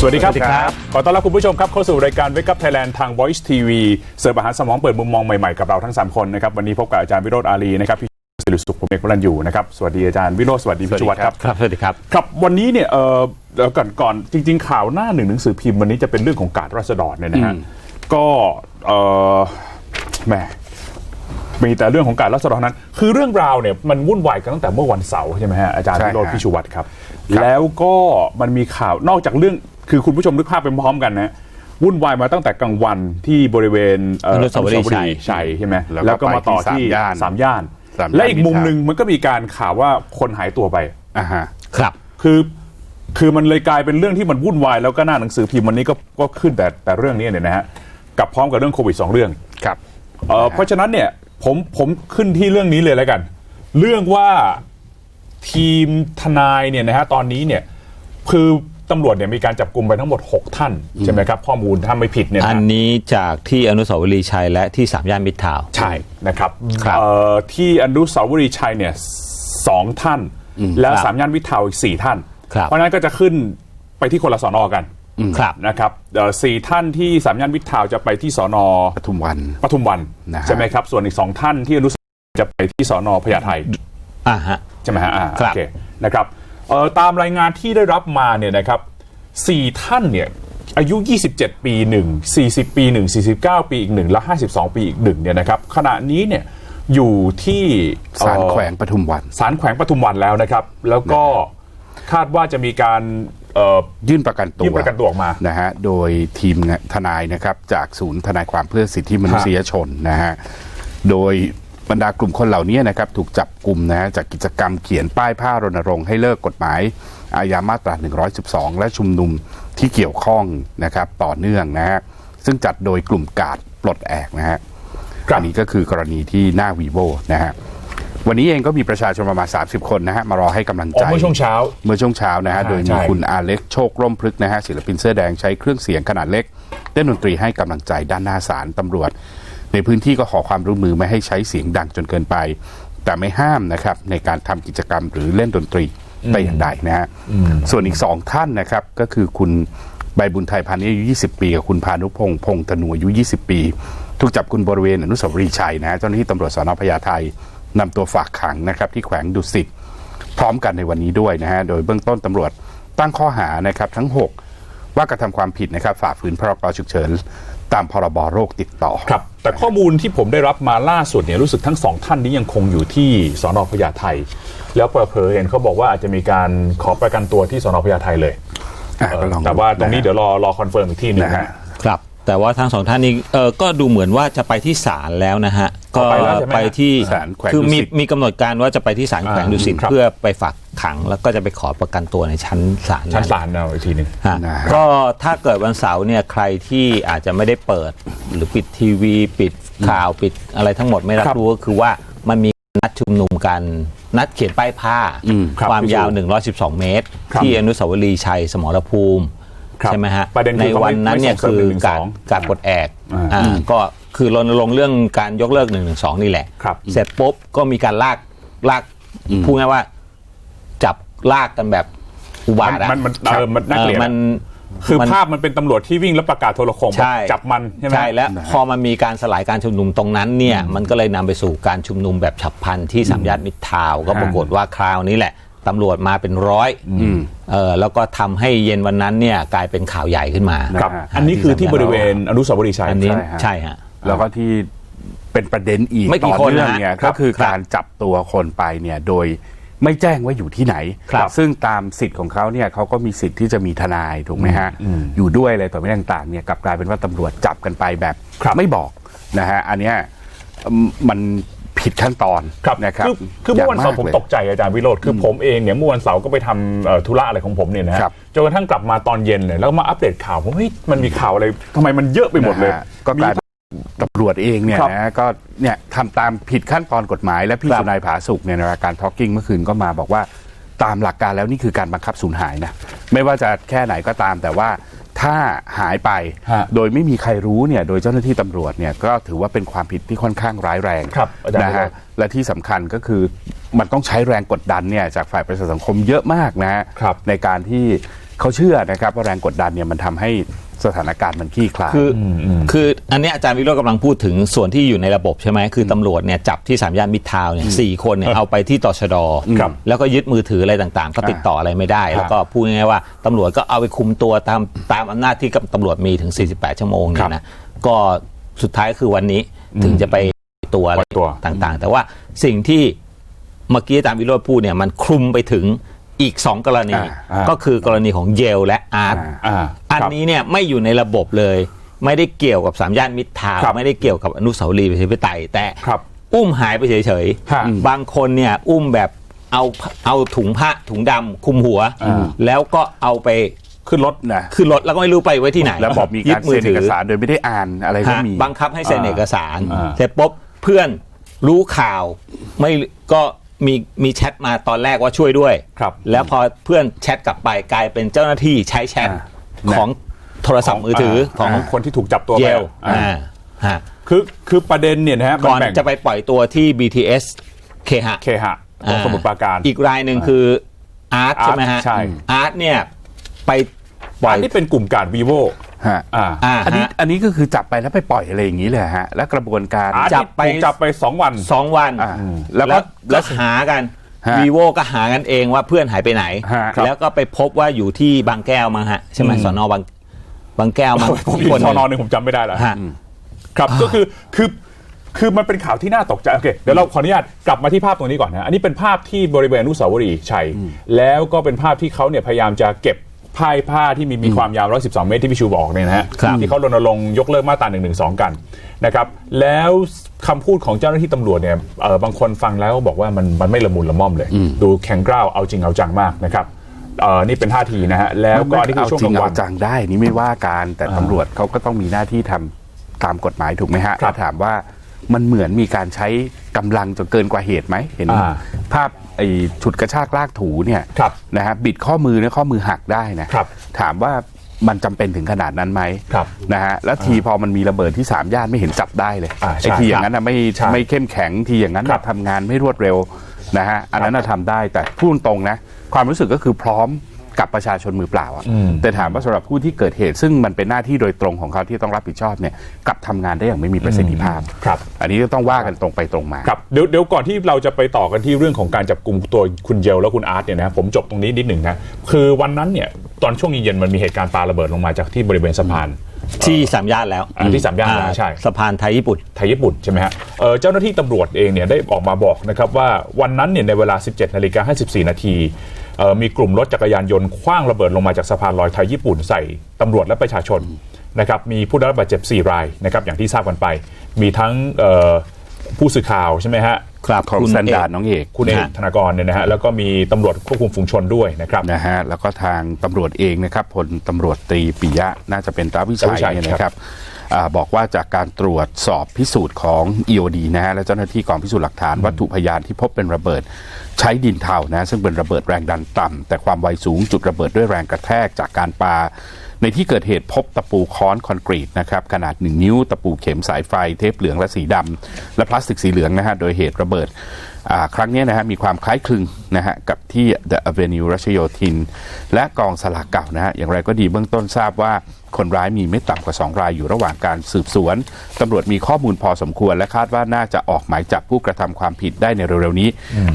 สวัสดีครับสวัสดีครับ ขอต้อนรับคุณผู้ชมครับเข้าสู่รายการ Wake Up Thailand ทาง Voice TV เสิร์ฟอาหารสมองเปิดมุมมองใหม่ๆ กับเราทั้ง 3 คนนะครับ วันนี้พบกับอาจารย์วิโรจน์อารีนะครับพี่สิริสุขผมเอกวรันอยู่นะครับ สวัสดีอาจารย์วิโรจน์สวัสดีพี่ชวัตครับ ครับ สวัสดีครับ ครับ วันนี้เนี่ยเออเดี๋ยวก่อนก่อนจริง ๆ ข่าวหน้าหนึ่งหนังสือพิมพ์วันนี้จะเป็นเรื่องของการรัษฎรเนี่ยนะฮะ ก็เออแหมมีแต่เรื่องของการรัษฎรนั้น คือเรื่องราวเนี่ยมันวุ่นวายกันตั้งแต่เมื่อวันเสาร์ใช่ไหมฮะอาจารย์ใช่วิโรจน์ฮะพิชวัตรครับครับ แล้วก็มันมีข่าวนอกจากเรื่อง คือคุณผู้ชมนึกภาพไปพร้อมกันนะวุ่นวายมาตั้งแต่กลางวันที่บริเวณเอนุสาวรีย์ชัย ชัยใช่ไหมแล้วก็แล้วก็มาต่อไปที่ที่สามย่านสามย่าน สามย่านและอีกมุมมิตรทาวน์หนึ่งมันก็มีการข่าวว่าคนหายตัวไป อ่าฮะ ครับ คือคือมันเลยกลายเป็นเรื่องที่มันวุ่นวายแล้วก็หน้าหนังสือพิมพ์วันนี้ก็ก็ขึ้นแต่แต่เรื่องนี้เนี่ยนะฮะกับพร้อมกับเรื่องโควิดสองเรื่อง ครับ เอ่อเพราะฉะนั้นเนี่ยผมผมขึ้นที่เรื่องนี้เลยแล้วกัน เรื่องว่าทีมทนายเนี่ยนะฮะตอนนี้เนี่ยคือ ตำรวจเนี่ยมีการจับกลุ่มไปทั้งหมด 6 ท่าน ใช่ไหมครับ ข้อมูลถ้าไม่ผิดเนี่ยอันนะนี้จากที่อนุสาวรีย์ชัยและที่สามย่านมิตรทาวน์ ใช่นะครับครับเอ่อที่อนุสาวรีย์ชัยเนี่ยสองท่าน แล้วครับสามย่านวิทาวน์อีกสี่ท่าน ครับ เพราะฉะนั้นก็จะขึ้นไปที่คนละสอนอกันครับ นะครับเอ่อสี่ท่านที่สามย่านวิทาวน์จะไปที่สอนอปทุมวัน ปทุมวันนะฮะ ใช่ไหมครับ ส่วนอีกสองท่านที่อนุสาวรีย์จะไปที่สอนอพญาไท อ่าฮะ ใช่ไหมฮะอ่าครับ โอเคนะครับ เอ่อตามรายงานที่ได้รับมาเนี่ยนะครับสี่ท่านเนี่ยอายุ 27 ปีหนึ่ง40 ปีหนึ่ง49 ปีอีกหนึ่งและ 52 ปีอีกหนึ่งเนี่ยนะครับขณะนี้เนี่ยอยู่ที่ศาลเอ่อแขวงปทุมวันศาลแขวงปทุมวันแล้วนะครับ แล้วก็คาดว่าจะมีการเอ่อยื่นประกันตัวยื่นประกันตัวออกมานะฮะโดยทีมทนายนะครับจากศูนย์ทนายความเพื่อสิทธิมนุษยชนนะฮะโดย บรรดากลุ่มคนเหล่านี้นะครับถูกจับกลุ่มนะฮะจากกิจกรรมเขียนป้ายผ้ารณรงค์ให้เลิกกฎหมายอาญามาตรา 112 และชุมนุมที่เกี่ยวข้องนะครับต่อเนื่องนะฮะซึ่งจัดโดยกลุ่มกาดปลดแอกนะฮะครับอันนี้ก็คือกรณีที่หน้าวีโวนะฮะวันนี้เองก็มีประชาชนประมาณ 30 คนนะฮะมารอให้กำลังอใจอกเมื่อช่วงเช้า เมื่อช่วงเช้านะฮะอ่าโดยใช่มีคุณอาเล็กโชคร่มพฤกษ์นะฮะศิลปินเสื้อแดงใช้เครื่องเสียงขนาดเล็กเล่นดนตรีให้กำลังใจด้านหน้าศาลตำรวจ ในพื้นที่ก็ขอความร่วมมือไม่ให้ใช้เสียงดังจนเกินไป แต่ไม่ห้ามนะครับในการทำกิจกรรมหรือเล่นดนตรีแต่อย่างใดนะฮะส่วนอีกสองท่านนะครับก็คือคุณใบบุญไทยพานิชย์อายุ 20 ปีกับคุณพานุพงษ์พงษ์ธนูอายุ 20 ปี ถูกจับกุมบริเวณอนุสาวรีย์ชัยนะฮะเจ้าหน้าที่ตำรวจสนพญาไทนำตัวฝากขังนะครับที่แขวงดุสิตพร้อมกันในวันนี้ด้วยนะฮะโดยเบื้องต้นตำรวจตั้งข้อหานะครับทั้ง 6 ว่ากระทำความผิดนะครับฝ่าฝืนพรกฉุกเฉิน ตามพรบโรคติดต่อ ครับ แต่ข้อมูลที่ผมได้รับมาล่าสุดเนี่ยรู้สึกทั้งสองท่านนี้ยังคงอยู่ที่สอนอพญาไทแล้วเผลอๆเห็นเขาบอกว่าอาจจะมีการขอประกันตัวที่สอนอพญาไทเลยอะเออก็ลองแต่ว่าตรงนี้ะฮะ เดี๋ยวรอรอคอนเฟิร์มอีกที่หนึงนะนะฮะฮะ ครับ แต่ว่าทั้งสองท่านนี้เออก็ดูเหมือนว่าจะไปที่ศาลแล้วนะฮะก็ไปแล้วใช่ไหมไปที่ศาลแขวงคือมีดุสิตมีกำหนดการว่าจะไปที่ศาลแขวงอ่าดุสิตครับ เพื่อไปฝากขัง แล้วก็จะไปขอประกันตัวในชั้นศาลชั้นนั้นศาลเอาอีกทีหนึ่ง ฮะนะฮะ ก็ถ้าเกิดวันเสาร์เนี่ยใครที่อาจจะไม่ได้เปิด หรือปิดทีวี ปิดข่าวปิดอะไรทั้งหมดไม่รับครับรู้ก็คือว่ามันมีนัดชุมนุมกันนัดเขียนป้ายผ้าครับความพี่ยาวสุ112 เมตร ครับที่อนุสาวรีย์ชัยสมรภูมิครับ ใช่ไหมฮะประเด็นคือในวันนั้นเนี่ยเขาไม่คือไม่ส่งเสริมการ112การปลดแอกอ่าอ่าก็คือรณรงค์เรื่องการยกเลิก1นึนี่แหละ ครับ เสร็จปุ๊บก็มีการลากลากพูดง่ายๆว่า จับลากกันแบบอุบาทอะมันมันเออมันน่าเกลียดออมัน คือมันภาพมันเป็นตำรวจที่วิ่งแล้วประกาศโทรโขงใช่จับมันใช่ไหมใช่แล้วพอมันมีการสลายการชุมนุมตรงนั้นเนี่ยมันก็เลยนำไปสู่การชุมนุมแบบฉับพลันที่สามย่านมิตรทาวน์ก็ปรากฏว่าคราวนี้แหละ ตำรวจมาเป็นร้อยเออแล้วก็ทำให้เย็นวันนั้นเนี่ยกลายเป็นข่าวใหญ่ขึ้นมาครับ นะฮะ อันนี้คือที่บริเวณอนุสาวรีย์ชัย อันนี้ใช่ฮะ ใช่ฮะ แล้วก็ที่เป็นประเด็นอีกไม่กี่ต่อคนเนื่องนะฮะเนี่ยครัก็บคือครับการจับตัวคนไปเนี่ยโดยไม่แจ้งว่าอยู่ที่ไหน ครับซึ่งตามสิทธิ์ของเขาเนี่ยเขาก็มีสิทธิ์ที่จะมีทนายถูกไหมฮะอยู่ด้วยอะไรต่อไม่ต่างๆเนี่ยกลับกลายเป็นว่าตำรวจจับกันไปแบบครับไม่บอกนะฮะอันเนี้ยอืมมัน ผิดขั้นตอนครับนะครับคือคือเมื่อวันเสาร์ย่งผมลยตกใจอาจารย์วิโรธคือผมเองเนี่ยเมื่อวันเสาร์ก็ไปทำเอ่อธุระอะไรของผมเนี่ยนะฮะครับจนกระทั่งกลับมาตอนเย็นเลยแล้วมาอัปเดตข่าวผมเฮ้ยมันมีข่าวอะไรทำไมมันเยอะไปหมดเลยนะฮะก็กลายเป็นตำรวจเองเนี่ยครับนะก็เนี่ยทำตามผิดขั้นตอนกฎหมาย และพี่ครับสุนายผาสุกเนี่ยในรายการทอ l k กิ้งเมื่อคืนก็มาบอกว่าตามหลักการแล้วนี่คือการบังคับสูญหายนะไม่ว่าจะแค่ไหนก็ตามแต่ว่า ถ้าหายไปฮะโดยไม่มีใครรู้เนี่ยโดยเจ้าหน้าที่ตำรวจเนี่ยก็ถือว่าเป็นความผิดที่ค่อนข้างร้ายแรงครับอาจารย์นะฮะและที่สำคัญก็คือมันต้องใช้แรงกดดันเนี่ยจากฝ่ายประชาสังคมเยอะมากนะฮะ ครับ ในการที่เขาเชื่อนะครับว่าแรงกดดันเนี่ยมันทำให้ สถานการณ์มันคลี่คลาย คืออคืออันเนี้ยอาจารย์วิโรจน์กำลังพูดถึงส่วนที่อยู่ในระบบใช่ไหมคือตำรวจเนี่ยจับที่สามย่านมิตรทาวน์เนี่ยสี่คนเนี่ยเอาไปที่ตชดครับแล้วก็ยึดมือถืออะไรต่างๆ ก็ติดต่ออะไรไม่ได้ แล้วก็พูดง่ายๆว่าตำรวจก็เอาไปคุมตัวตามตามอำนาจที่ตำรวจมีถึง 48 ชั่วโมงเนี่ยนะก็สุดท้ายคือวันนี้ถึงจะไปตัวอะไรปล่อยตัวต่างๆ แต่ว่าสิ่งที่เมื่อกี้อาจารย์วิโรจน์พูดเนี่ยมันคลุมไปถึงอีกสองกรณีอ่าอ่าก็คือกรณีของเยลและอาร์ต อ่าอันครับนี้เนี่ยไม่อยู่ในระบบเลย ไม่ได้เกี่ยวกับสามย่านมิตรทาวน์ครับไม่ได้เกี่ยวกับอนุสาวรีย์ประชาธิปไตยแต่ครับอุ้มหายไปเฉยฮะๆบางคนเนี่ยอุ้มแบบเอาเอาถุงผ้าถุงดำคลุมหัวอ่าแล้วก็เอาไปขึ้นรถนะขึ้นรถแล้วก็ไม่รู้ไปไว้ที่ไหน แล้วบอกมียึกาดรมืเซ็อนเอถืกอสารโดยไม่ได้อ่านอะไรก็ฮะมีบังคับให้เซ็นเอกสารอ่าเสร็จปุ๊บเพื่อนรู้ข่าวไม่ก็มีมีแชทมาตอนแรกว่าช่วยด้วยครับแล้วพอเพื่อนแชทกลับไปกลายเป็นเจ้าหน้าที่ใช้แชทอ่า ของโทรศัพท์มือถือของคนที่ถูกจับตัวเยไปลอ่าอ่าฮะคือคือประเด็นเนี่ยนะฮะมัก่อนแบ่งจะไปปล่อยตัวที่ BTS เคหะเคหะของสมุทรปราการ อีกรายหนึ่งคืออาร์ตอาร์ตใช่ไหมฮะใช่อาร์ตเนี่ยไปปล่ออัยนนี้เป็นกลุ่มการวีโวฮะอ่าอ่าอันนี้ฮะอันนี้ก็คือจับไปแล้วไปปล่อยอะไรอย่างนี้เลยฮะ และกระบวนการอาร์ตจับไปถูกจับไปสองวันสองวันอ่าแล้แล้ววก็ก็แล้วหากัน ฮะวีโวก็หากันเองว่าเพื่อนหายไปไหน ฮะครับ แล้วก็ไปพบว่าอยู่ที่บางแก้วมั้งฮะใช่ไหมอืมสอนอบางบางแก้วมั้งผมอีอกยู่คนหชนึ่นหนึ่งผมจำไม่ได้แล้ว ฮะ ครับก็คือคือคือมันเป็นข่าวที่น่าตกใจโอเคเดี๋ยวเราขออนุญาตกลับมาที่ภาพตรงนี้ก่อนนะอันนี้เป็นภาพที่บริเวณอนุสาวรีย์ชัย แล้วก็เป็นภาพที่เขาเนี่ยพยายามจะเก็บ ผ้าผ้าที่มีมีความยาว 112 เมตรที่พี่ชูบอกเนี่ยนะฮะครับที่เขารณรงค์ยกเลิกมาตรา1นึกันนะครับแล้วคำพูดของเจ้าหน้าที่ตำรวจเนี่ยเอ่อบางคนฟังแล้วบอกว่ามันมันไม่ละมุนละม่อมเลย ดูแข็งกร้าวเอาจริงเอาจังมากนะครับเอ่อนี่เป็นท่าทีนะฮะแล้วก็อันนี่คือช่วงจริกงลางวัเอานจังได้นี่ไม่ว่าการแต่ตำรวจเขาก็ต้องมีหน้าที่ทำตามกฎหมายถูกไหมฮะครับถ้าถามว่า มันเหมือนมีการใช้กำลังจนเกินกว่าเหตุไหมเห็นอ่าภาพไอ้ฉุดกระชากลากถูเนี่ยครับนะฮะบิดข้อมือเนี่ยข้อมือหักได้นะครับถามว่ามันจำเป็นถึงขนาดนั้นไหมครับนะฮะแล้วทีพอมันมีระเบิดที่สามย่านไม่เห็นจับได้เลยอ่าใช่ไอ้ทีอย่างนั้นนะไม่ใช่ไม่เข้มแข็งทีอย่างนั้นครับน่ะทำงานไม่รวดเร็วนะฮะอันนั้นน่ะทำได้แต่พูดตรงๆนะความรู้สึกก็คือพร้อม กับประชาชนมือเปล่าอะอืมแต่ถามว่าสำหรับผู้ที่เกิดเหตุ ซึ่งมันเป็นหน้าที่โดยตรงของเขาที่ต้องรับผิดชอบเนี่ยกลับทำงานได้อย่างไม่มีประสิทธิภาพ ครับ อันนี้ก็ต้องว่ากันตรงไปตรงมา ครับเดี๋ยวเดี๋ยวก่อนที่เราจะไปต่อกันที่เรื่องของการจับกลุ่มตัวคุณเยลและคุณอาร์ตเนี่ยนะผมจบตรงนี้นิดหนึ่งนะคือวันนั้นเนี่ยตอนช่วงเย็นๆมันมีเหตุการณ์ปาระเบิดลงมาจากที่บริเวณสะพาน ที่สามย่านแล้วอ่าที่สามย่านแล้วใช่ สะพานไทยญี่ปุ่น ไทยญี่ปุ่นใช่ไหมฮะเอ่อเจ้าหน้าที่ตำรวจเองเนี่ยได้ออกมาบอกนะครับว่าวันนั้นเนี่ยในเวลา 17นาฬิกา54 นาทีเอ่อ มีกลุ่มรถจักรยานยนต์คว้างระเบิดลงมาจากสะพานลอยไทยญี่ปุ่นใส่ตำรวจและประชาชนนะครับมีผู้ได้รับบาดเจ็บ 4 รายนะครับอย่างที่ทราบกันไป มีทั้งเอ่อผู้สื่อข่าวใช่ไหมฮะครับของคุณสันดานเอกน้องเอกคุณเอกฮะธนากรเนี่ยนะฮะแล้วก็มีตำรวจควบคุมฝูงชนด้วยนะครับนะฮะแล้วก็ทางตำรวจเองนะครับพลตำรวจตรีปิยะน่าจะเป็นตาวิชัตาวิยชัยเนี่ยนะครับ อ่าบอกว่าจากการตรวจสอบพิสูจน์ของ EOD นะฮะและเจ้าหน้าที่กองพิสูจน์หลักฐานวัตถุพยานที่พบเป็นระเบิดใช้ดินเทานะซึ่งเป็นระเบิดแรงดันต่ำแต่ความไวสูงจุดระเบิดด้วยแรงกระแทกจากการปา ในที่เกิดเหตุพบตะปูค้อนคอนกรีตนะครับขนาด 1 นิ้วตะปูเข็มสายไฟเทปเหลืองและสีดำและพลาสติกสีเหลืองนะฮะโดยเหตุระเบิดอ่า ครั้งเนี้ยนะฮะมีความคล้ายคลึงนะฮะกับที่ The Avenue รัชโยธิน และกองสลากเก่านะฮะอย่างไรก็ดีเบื้องต้นทราบว่าคนร้ายมีไม่ต่ำกว่า 2 รายอยู่ระหว่างการสืบสวนตำรวจมีข้อมูลพอสมควร และคาดว่าน่าจะออกหมายจับผู้กระทำความผิดได้ในเร็วๆนี้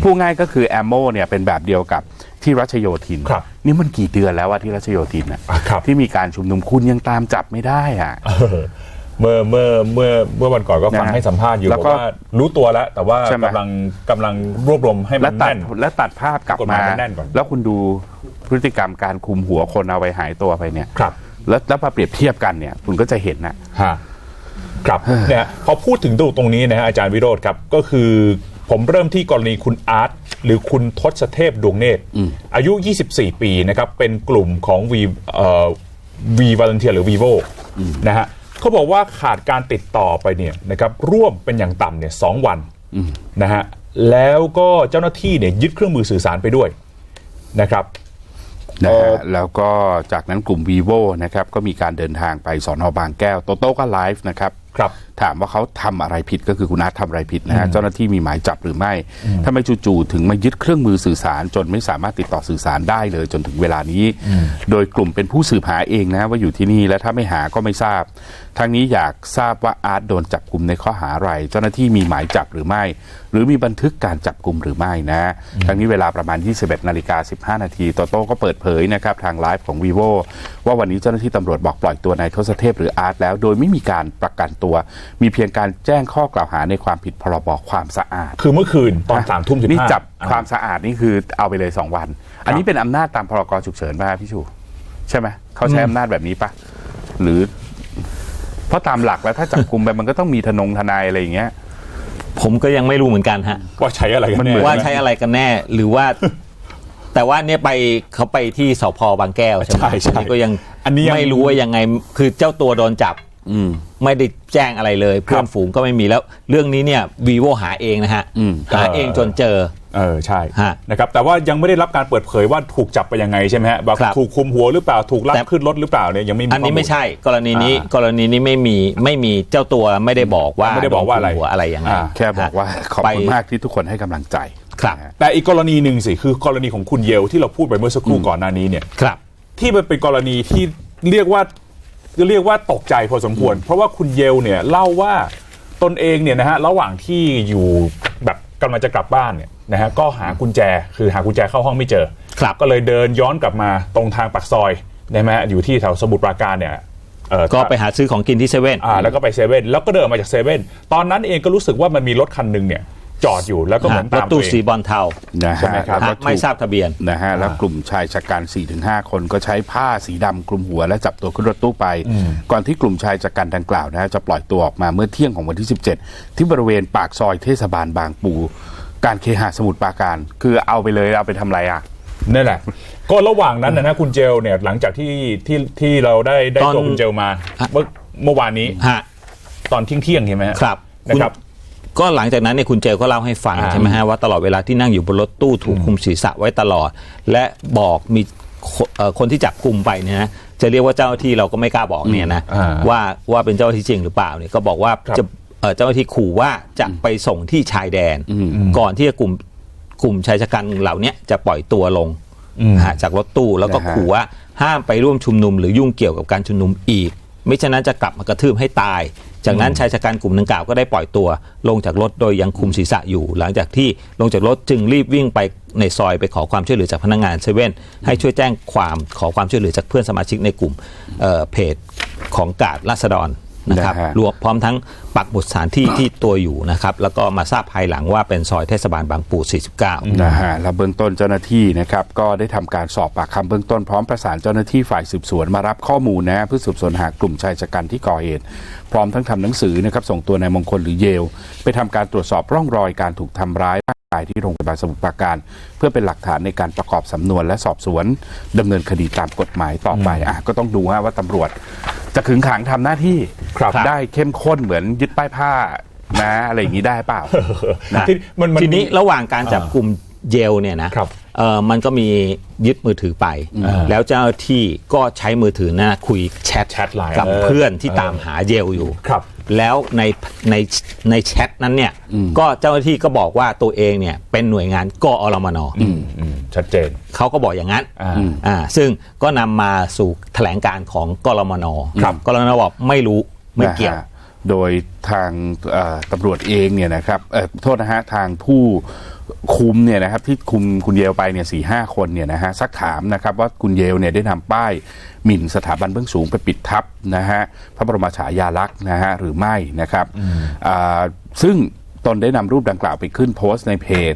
พูดง่ายก็คือแอมโมเนี่ยเป็นแบบเดียวกับที่รัชโยธินครับนี่มันกี่เดือนแล้วว่าที่รัชโยธินนะอะครับที่มีการชุมนุมคุณยังตามจับไม่ได้อะ เออเมื่อเมื่อเมื่อเมื่อวันก่อนก็ฟังนะฮะให้สัมภาษณ์อยู่แล้วบอกก็ว่ารู้ตัวแล้ว แต่ว่าใช่ไหม กำลังกำลังรวบรวมให้มัและนตัดแน่น และตัดภาพกลับกฎหมายมามันแน่นก่อน แล้วคุณดูพฤติกรรมการคุมหัวคนเอาไปหายตัวไปเนี่ย ครับแล้วแล้วมาเปรียบเทียบกันเนี่ย คุณก็จะเห็นนะ ฮะครับเนี่ยพอพูดถึงตรงตรงนี้นะฮะอาจารย์วิโรธครับ ก็คือผมเริ่มที่กรณีคุณอาร์ตหรือคุณทศเทพดวงเนตรอายุ 24 ปีนะครับ เป็นกลุ่มของวีเอ่อวีวาเลนเทียหรือวีโวนะฮะ เขาบอกว่าขาดการติดต่อไปเนี่ยนะครับร่วมเป็นอย่างต่ำเนี่ยสองวันนะฮะแล้วก็เจ้าหน้าที่เนี่ยยึดเครื่องมือสื่อสารไปด้วยนะครับนะเอ่ฮะอแล้วก็จากนั้นกลุ่ม vivo นะครับก็มีการเดินทางไปสอนอบางแก้ว โตโต้ก็ไลฟ์นะครับ ครับถามว่าเขาทำอะไรผิดก็คือคุณอาร์ตทำอะไรผิดนะฮะเจ้าหน้าที่มีหมายจับหรือไม่ทำไมจู่ๆถึงมายึดเครื่องมือสื่อสาร จนไม่สามารถติดต่อสื่อสารได้เลยจนถึงเวลานี้ โดยกลุ่มเป็นผู้สืบหาเองนะว่าอยู่ที่นี่และถ้าไม่หาก็ไม่ทราบทั้งนี้อยากทราบว่าอาร์ตโดนจับกลุ่มในข้อหาอะไรเจ้าหน้าที่มีหมายจับหรือไม่ หรือมีบันทึกการจับกลุ่มหรือไม่นะทั้งนี้เวลาประมาณ 21นาฬิกา15นาทีโตโต้ก็เปิดเผยนะครับทางไลฟ์ของ vivo ว่าวันนี้เจ้าหน้าที่ตำรวจบอกปล่อยตัวนายทศเทพหรืออาร์ตแล้ว โดยไม่มีการประกันตัว มีเพียงการแจ้งข้อกล่าวหาในความผิดพรบความสะอาด คือเมื่อคืนตอนสามทุ่มสิบห้านี่จับอ่าความสะอาดนี่คือเอาไปเลย 2 วัน อันนี้เป็นอำนาจตามพรกฉุกเฉินป่ะพี่ชู ใช่ไหมเขาใช้อำนาจแบบนี้ปะหรือ เพราะตามหลักแล้วถ้าจับกลุ่มไปมันก็ต้องมีทนงทนายอะไรอย่างเงี้ย ผมก็ยังไม่รู้เหมือนกันฮะ ว่าใช้อะไรกันมันแน่เหมือน ว่าใช้อะไรกันแน่หรือว่า แต่ว่าเนี่ยไปเขาไปที่สพบางแก้วใช่ไหมใช่ใช่อันนี้ก็ยังอันนี้ยัง ไม่รู้ว่ายังไง คือเจ้าตัวโดนจับ อืม ไม่ได้แจ้งอะไรเลย เพื่อนฝูงก็ไม่มีแล้ว เรื่องนี้เนี่ยวีโวหาเองนะฮะอืม หาเองจนเจอ เออใช่ฮะนะครับแต่ว่ายังไม่ได้รับการเปิดเผยว่าถูกจับไปยังไงใช่ไหมฮะแบบครับถูกคุมหัวหรือเปล่าถูกลักแต่ ขึ้นรถหรือเปล่าเนี่ยยังไม่มีอันนี้ข้มูลไม่ใช่กรณีนี้อ่ากรณีนี้ไม่มีไม่มีเจ้าตัวไม่ได้บอกว่าไม่ได้บอกว่าอะไรโดนข่มหัอะไรยังไงอ่า แค่บอกว่าขอบคุณไป มากที่ทุกคนให้กำลังใจครับ นะฮะ แต่อีกกรณีหนึ่งสิคือกรณีของคุณเยลที่เราพูดไปเมื่อสักครู่ก่อนหน้านี้เนี่ย ครับ ที่มันเป็นกรณีที่เรียกว่า เรียกว่าตกใจพอสมควร เพราะว่าคุณเยลเนี่ยเล่าว่าตนเองเนี่ยนะฮะระหว่างที่อยู่แบบกำลังจะกลับบ้านเนี่ยนะฮะก็หากุญแจคือหากุญแจเข้าห้องไม่เจอ ครับก็เลยเดินย้อนกลับมาตรงทางปากซอยนะฮะอยู่ที่แถวสมุทรปราการเนี่ยเอ่อก็ไปหาซื้อของกินที่เซเว่นอ่าแล้วก็ไปเซเว่นแล้วก็เดินออกมาจากเซเว่นตอนนั้นเองก็รู้สึกว่ามันมีรถคันหนึ่งเนี่ย จอดอยู่แล้วก็เหมือนรถตามตู้ตัวเองสีบอลเทานะใช่ไหมฮะครับแล้วก็ไม่ถูกทราบทะเบียน นะฮะแล้วกลุ่มชายชะกัน4-5 คนก็ใช้ผ้าสีดำคลุมหัวและจับตัวขึ้นรถตู้ไป ก่อนที่กลุ่มชายชะกันดังกล่าวนะฮะจะปล่อยตัวออกมาเมื่อเที่ยงของวันที่ 17 ที่บริเวณปากซอยเทศบาลบางปู การเคหะสมุทรปราการ คือเอาไปเลยเอาไปทำอะไรอะ นั่นแหละ ก็ระหว่างนั้นนะนะคุณเจลเนี่ยหลังจากที่ที่ที่เราได้ได้ตอนตัวคุณเจลมาเมื่อเมื่อวานนี้ฮะ ตอนเที่ยงเที่ยงๆใช่ไหมฮะครับ นะคุณครับ ก็หลังจากนั้นเนี่ยคุณเจลก็เล่าให้ฟังอ่าใช่ไหมฮะว่าตลอดเวลาที่นั่งอยู่บนรถตู้ถูกคุมศีรษะไว้ตลอด และบอกมีคนเอ่อคนที่จับกลุ่มไปเนี่ยนะจะเรียกว่าเจ้าหน้าที่เราก็ไม่กล้าบอกเนี่ยนะอ่าว่าว่าเป็นเจ้าหน้าที่จริงหรือเปล่าเนี่ยก็บอกว่าครับจะเอ่อเจ้าหน้าที่ขู่ว่าจะไปส่งที่ชายแดน ก่อนที่จะกลุ่มกลุ่มชายชะกันเหล่าเนี้ยจะปล่อยตัวลงนะฮะจากรถตู้แล้วก็นะฮะขู่ว่าห้ามไปร่วมชุมนุมหรือยุ่งเกี่ยวกับการชุมนุมอีก ไม่ฉะนั้นจะกลับมากระทืบให้ตาย จากนั้นชายชะกันกลุ่มดังกล่าวก็ได้ปล่อยตัว ลงจากรถโดยยังคุมศีรษะอยู่ หลังจากที่ลงจากรถจึงรีบวิ่งไปในซอยไปขอความช่วยเหลือจากพนักงานเซเว่นให้ช่วยแจ้งความขอความช่วยเหลือจากเพื่อนสมาชิกในกลุ่มเอ่อเพจของกาดราษฎร นะครับนะฮะรวมพร้อมทั้งปักหมุดสถานที่ที่ตัวอยู่นะครับ แล้วก็มาทราบภายหลังว่าเป็นซอยเทศบาลบางปู 49 นะฮะแล้วเบื้องต้นเจ้าหน้าที่นะครับ ก็ได้ทำการสอบปากคำเบื้องต้นพร้อมประสานเจ้าหน้าที่ฝ่ายสืบสวนมารับข้อมูลนะฮะเพื่อสืบสวนหากลุ่มชายชะกันที่ก่อเหตุ พร้อมทั้งทำหนังสือนะครับส่งตัวนายมงคลหรือเยล ไปทำการตรวจสอบร่องรอยการถูกทำร้าย ร่างกายที่โรงพยาบาลสมุทรปราการ เพื่อเป็นหลักฐานในการประกอบสำนวนและสอบสวนดำเนินคดีตามกฎหมายต่อไปอะก็ต้องดูฮะว่าตำรวจ จะขึงขังทำหน้าที่ครับได้เข้มข้นเหมือนยึดป้ายผ้านะอะไรอย่างนี้ได้เปล่า นะที่มันมัน ทีนี้ระหว่างการจับกลุ่มเยลเนี่ยนะครับ เออมันก็มียึดมือถือไปอ่าแล้วเจ้าหน้าที่ก็ใช้มือถือหน้าคุยแชทแชทไลน์กับเออเพื่อนที่เออตามหาเยลอยู่ ครับ แล้วในในในแชทนั้นเนี่ย ก็เจ้าหน้าที่ก็บอกว่าตัวเองเนี่ยเป็นหน่วยงานกอรมนอืมชัดเจนเขาก็บอกอย่างนั้นอ่าอ่าซึ่งก็นำมาสู่แถลงการของกรมนครับกรมนบอกไม่รู้ไม่เกี่ยวนะฮะ โดยทางเอ่อตำรวจเองเนี่ยนะครับเอ่อโทษนะฮะทางผู้คุมเนี่ยนะครับที่คุมคุณเยลไปเนี่ยสี่ห้าคนเนี่ยนะฮะซักถามนะครับว่าคุณเยลเนี่ยได้นำป้ายหมิ่นสถาบันเบื้องสูงไปปิดทับนะฮะพระบรมฉายาลักษณ์นะฮะหรือไม่นะครับอ่าซึ่งตนได้นำรูปดังกล่าวไปขึ้นโพสต์ในเพจ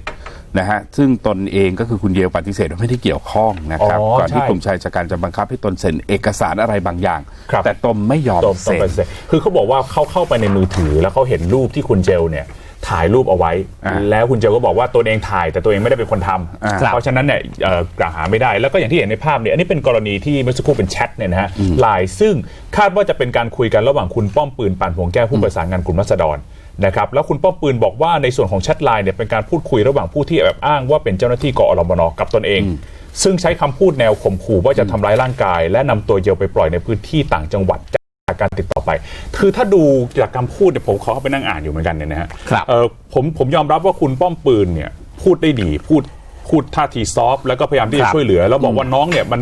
นะฮะซึ่งตนเองก็คือคุณเยลปฏิเสธว่าไม่ได้เกี่ยวข้องนะครับ อ๋อก่อนที่ใช่ กลุ่มชายชะกันจะบังคับให้ตนเซ็นเอกสารอะไรบางอย่าง ครับ แต่ตนไม่ยอมตรงตรงเซ็น ไปเซ็นคือเขาบอกว่าเขาเข้าไปในมือถือแล้วเขาเห็นรูปที่คุณเจลเนี่ยถ่ายรูปเอาไว้ อ่าแล้วคุณเจลก็บอกว่าตัวเองถ่าย แต่ตัวเองไม่ได้เป็นคนทอ่าำเพราะฉะนั้นเนี่ยเอ่อกล่าวหาไม่ได้ แล้วก็อย่างที่เห็นในภาพเนี่ยอันนี้เป็นกรณีที่เมื่อสักครู่เป็นแชทเนี่ยนะฮะไลน์ซึ่งคาดว่าจะเป็นการคุยกันระหว่างคุณป้อมปืนปานพวงแก้วผู้ประสานงานกลุ่มรัษฎร นะครับแล้วคุณป้อมปืนบอกว่าในส่วนของแชทไลน์เนี่ยเป็นการพูดคุยระหว่างผู้ที่แอบอ้างว่าเป็นเจ้าหน้าที่กอรมนกับตนเอง ซึ่งใช้คำพูดแนวข่มขู่ว่าจะทำร้ายร่างกาย และนำตัวเยลไปปล่อยในพื้นที่ต่างจังหวัดจากการติดต่อไป คือถ้าดูจากคำพูดเนี่ยผมขอเข้าไปนั่งอ่านอยู่เหมือนกันเนี่ยนะฮะครับเออผมผมยอมรับว่าคุณป้อมปืนเนี่ยพูดได้ดีพูดพูดท่าทีซอฟต์แล้วก็พยายามที่คจะรับช่วยเหลือ แล้วบอกว่าน้องเนี่ยมัน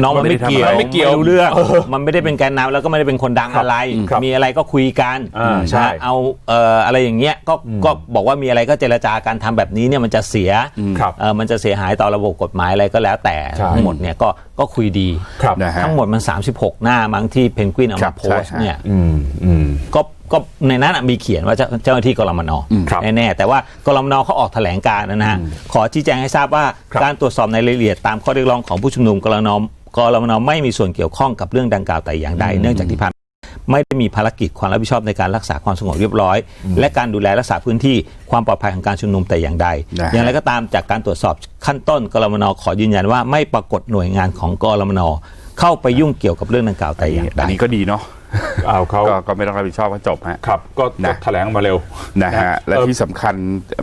น้องมันไม่เกี่ยวมันไม่เกี่ยวรู้เรื่องมันไม่ได้เป็นแกนนำแล้วก็ไม่ได้เป็นคนดังอะไรครับมีอะไรก็คุยกันอ่าใช่นะเอาเอ่ออะไรอย่างเงี้ยก็ก็บอกว่ามีอะไรก็เจรจาการทำแบบนี้เนี่ยมันจะเสียครับเออมันจะเสียหายต่อระบบกฎหมายอะไรก็แล้วแต่ใช่ทั้งหมดเนี่ยก็ก็คุยดีครับนะฮะทั้งหมดมัน 36 หน้ามั้งที่เพนกวินเอาครัมาบโพสต์ใช่ฮะเนี่ยอืมอืมก็ก็ในนั้นอะมีเขียนว่าเจ้าเจ้าหน้าที่กรมนครับแน่ๆแต่ว่ากรมนเขาออกแถลงการณ์นะฮะขอชี้แจงให้ทราบว่าครับการตรวจสอบในรายละเอียดตามข้อเรียกร้องของผู้ชุมนุมกรมน กรมนไม่มีส่วนเกี่ยวข้องกับเรื่องดังกล่าวแต่อย่างใด เนื่องจากที่ผ่านมาไม่ได้มีภารกิจความรับผิดชอบในการรักษาความสงบเรียบร้อย และการดูแลรักษาพื้นที่ความปลอดภัยของการชุมนุมแต่อย่างใดนะฮะอย่างไรก็ตามจากการตรวจสอบขั้นต้นกรมนขอยืนยันว่าไม่ปรากฏหน่วยงานของกรมนเข้าไปยุ่งเกี่ยวกับเรื่องดังกล่าวแต่อย่างใดอันนี้ก็ดีเนาะเอาเขาก็ก็ไม่ต้องรับผิดชอบก็จบฮะ ครับ ก็นะ แถลงออกมาเร็วนะฮะและเอ่อที่สำคัญ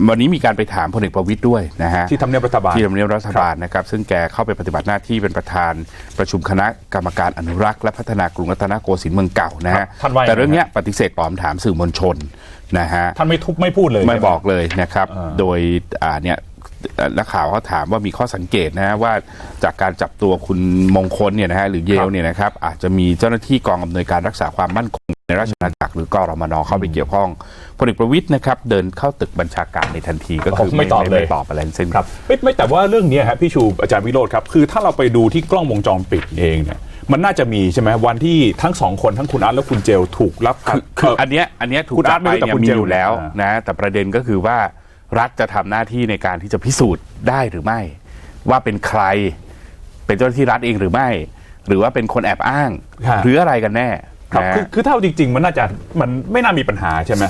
วันนี้มีการไปถามพลเอกประวิตยด้วยนะฮะ ที่ทำเนียบรัฐบาล ที่ทำเนียบรัฐบาลนะครับ ซึ่งแกเข้าไปปฏิบัติหน้าที่เป็นประธานประชุมคณะกรรมการอนุรักษ์และพัฒนากรุงรัตนโกสินทร์เมืองเก่านะครัฮะบท่านว่ายังไง แต่เรื่องเนี้ยปฏิเสธตอบคำถามสื่อมวลชนนะฮะท่านไม่ทุบไม่พูดเลยไม่ใช่หบอกเลยนะครับอ่าโดยอ่าเนี่ยเอ่อ นักข่าวเขาถามว่ามีข้อสังเกตนะฮะว่าจากการจับตัวคุณมงคลเนี่ยนะฮะหรือเยลเนี่ยนะครับอาจจะมีเจ้าหน้าที่กองอำนวยการรักษาความมั่นคงในราชอาณาจักรหรือกรมนเข้าไปเกี่ยวข้องพลเอกประวิตยนะครับเดินเข้าตึกบัญชาการในทันทีก็คือไม่ตอบเลยไม่ตอบอะไรทั้งสิ้นครับไม่ไม่แต่ว่าเรื่องเนี้ยฮะพี่ชูอาจารย์วิโรธครับคือถ้าเราไปดูที่กล้องวงจรปิดเองเนี่ยมันน่าจะมีใช่ไหมวันที่ทั้งสองคนทั้งคุณอาร์ตและคุณเจลถูกรับคือคืออันเนี้ยอันเนี้ยถูกคุณจัอาบร์ตไม่ไปรู้แต่เนี่ยคุณมีเจลอยู่แล้วอ่านนะแต่ประเด็นก็คือว่า รัฐจะทำหน้าที่ในการที่จะพิสูจน์ได้หรือไม่ ว่าเป็นใคร เป็นเจ้าหน้าที่รัฐเองหรือไม่ หรือว่าเป็นคนแอบอ้างฮะหรืออะไรกันแน่ครับนะคือคือถ้าเอาจริง ๆ มันน่าจะมันไม่น่ามีปัญหาใช่ไหม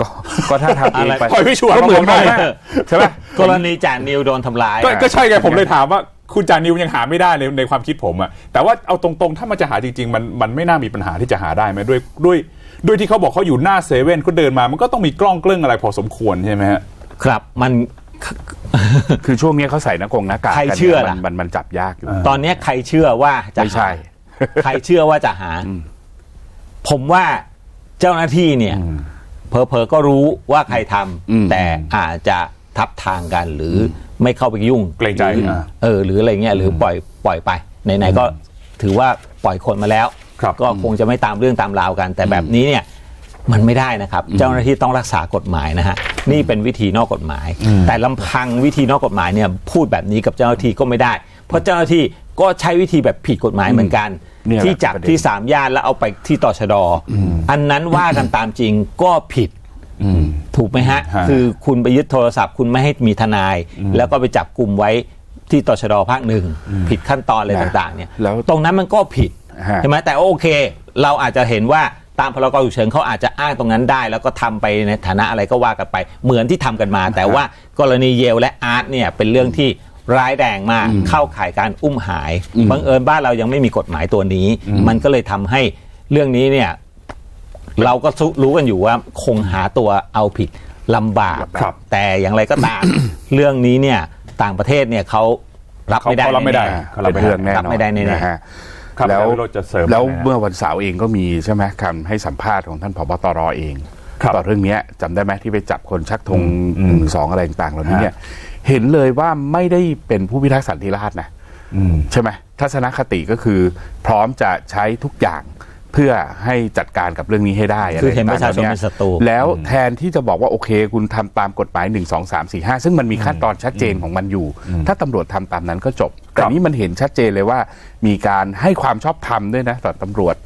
ก็ก็ถ้าทำเองไปปล่อยพี่ชัวร์ก็เหมือนมากันบอกได้นะใช่ไหมกรณีจานนิวโดนทำร้ายก็ก็ใช่ไงผมเลยถามว่าคุณจานิวยังหาไม่ได้ในในความคิดผมอะแต่ว่าเอาตรงๆ ถ้ามันจะหาจริงๆ มันมันไม่น่ามีปัญหาที่จะหาได้ไหมด้วยด้วยด้วยที่เขาบอกเขาอยู่หน้าเซเว่นเขาเดินมา มันก็ต้องมีกล้องเกลื่องอะไรพอสมควรใช่ไหมฮะ ครับมัน คือช่วงนี้เขาใส่หน้ากงหน้ากากใครกันเชื่อนี่ยล่ะมันมันมันจับยากอยู่ ตอนเนี้ยใครเชื่อว่าจะไม่ใช่ หา ใครเชื่อว่าจะหาผมว่าเจ้าหน้าที่เนี่ยเพอเพอๆก็รู้ว่าใครทอืมำแต่อาจจะทับทางกันหรืออไม่เข้าไปยุ่งเกรงใจหรืออ่า เออ หรืออะไรเงี้ยหรือปล่อยปล่อยไปไหนๆก็ถือว่าปล่อยคนมาแล้ว ครับก็คงจะไม่ตามเรื่องตามราวกัน แต่แบบนี้เนี่ย มันไม่ได้นะครับ เจ้าหน้าที่ต้องรักษากฎหมายนะฮะนี่เป็นวิธีนอกกฎหมาย แต่ลำพังวิธีนอกกฎหมายเนี่ยพูดแบบนี้กับเจ้าหน้าที่ก็ไม่ได้ เพราะเจ้าหน้าที่ก็ใช้วิธีแบบผิดกฎหมายเหมือนกันเนี่ยแหละที่จับประเด็นที่สามย่านแล้วเอาไปที่ตชดอันนั้นว่ากันตามจริงก็ผิดถูกไหมฮะฮะ คือคุณไปยึดโทรศัพท์ คุณไม่ให้มีทนาย แล้วก็ไปจับกลุ่มไว้ที่ตชดภาคหนึ่งผิดขั้นตอนอะไรนะต่าง ๆ เนี่ยแล้วตรงนั้นมันก็ผิดฮะใช่ไหมแต่โอเค เราอาจจะเห็นว่า ตามพรกฉุกเฉินเขาอาจจะอ้างตรงนั้นได้ แล้วก็ทำไปในฐานะอะไรก็ว่ากันไป เหมือนที่ทำกันมา แต่ว่ากรณีเยลและอาร์ตเนี่ยเป็นเรื่องที่ร้ายแรงมากเข้าข่ายการอุ้มหายบังเอิญบ้านเรายังไม่มีกฎหมายตัวนี้ มันก็เลยทำให้เรื่องนี้เนี่ยเราก็รู้กันอยู่ว่าคงหาตัวเอาผิดลำบากครับแต่อย่างไรก็ตามเรื่องนี้เนี่ยต่างประเทศเนี่ยเขารับไม่ได้เขารับไม่ได้แน่เขารับเป็นไม่ได้เรื่องแน่นอนรับไม่ได้แน่ๆนะฮะ ครับแล้วอาจารย์วิโรจน์จะเสริมแล้วอะไรนะ เมื่อวันเสาร์เองก็มีใช่ไหมคำให้สัมภาษณ์ของท่านผบตรเองครับต่อเรื่องเนี้ยจำได้ไหมที่ไปจับคนชักธงอืหมนึ่งสองอะไรต่างๆเหล่านี้เนี่ยเห็นเลยว่าไม่ได้เป็นผู้พิทักษ์สันติราษฎร์นะอืมใช่ไหมทัศนคติก็คือ พร้อมจะใช้ทุกอย่างเพื่อให้จัดการกับเรื่องนี้ให้ได้ะคือไรเห็นประชาชนต่งๆเป็นศัตรู แล้วแทนที่จะบอกว่าโอเค คุณทำตามกฎหมาย 1 2 3 4 5 ซึ่งมันมีขั้นตอนชัดเจนของมันอยู่ ถ้าตำรวจทำตามนั้นก็จบ แต่นี้มันเห็นชัดเจนเลยว่า มีการให้ความชอบธรรมด้วยนะต่อตำรวจ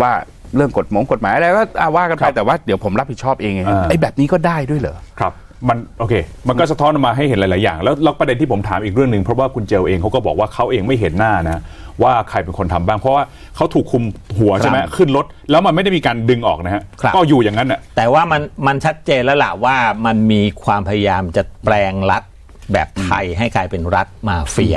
ว่าเรื่องกฎหมงกฎหมายอะไรก็อะว่ากันไปครับแต่ว่าเดี๋ยวผมรับผิดชอบเองไงอ่าไอ้แบบนี้ก็ได้ด้วยเหรอครับมันโอเค มันก็สะท้อนออกมาให้เห็นหลาย ๆ อย่าง แล้วแล้วประเด็นที่ผมถามอีกเรื่องหนึ่งเพราะว่าคุณเจลเองเขาก็บอกว่าเขาเองไม่เห็นหน้านะ ว่าใครเป็นคนทำบ้าง เพราะว่าเขาถูกคุมหัวใช่ไหมขึ้นรถ แล้วมันไม่ได้มีการดึงออกนะฮะครับก็อยู่อย่างนั้นน่ะแต่ว่ามันมันชัดเจนแล้วล่ะว่ามันมีความพยายามจะแปลงรัฐ แบบไทยให้กลายเป็นรัฐมาเฟีย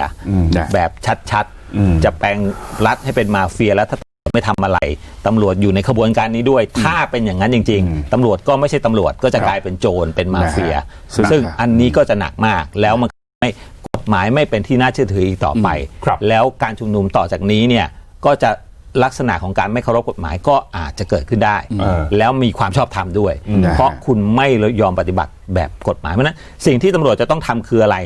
นะแบบชัดๆ จะแปลงรัฐให้เป็นมาเฟียแล้วถ้าไม่ทำอะไรตำรวจอยู่ในขบวนการนี้ด้วย ถ้าเป็นอย่างนั้นจริง ๆตำรวจก็ไม่ใช่ตำรวจก็จะกลายเป็นโจรเป็นมาเฟียนะฮะซึ่งซึ่งอันนี้ก็จะหนักมากแล้วมันไม่กฎหมายไม่เป็นที่น่าเชื่อถืออีกต่อไปครับแล้วการชุมนุมต่อจากนี้เนี่ยก็จะ ลักษณะของการไม่เคารพกฎหมายก็อาจจะเกิดขึ้นได้ เออแล้วมีความชอบธรรมด้วยเพราะคุณไม่ยอมปฏิบัติแบบกฎหมาย เพราะฉะนั้นสิ่งที่ตำรวจจะต้องทำคืออะไร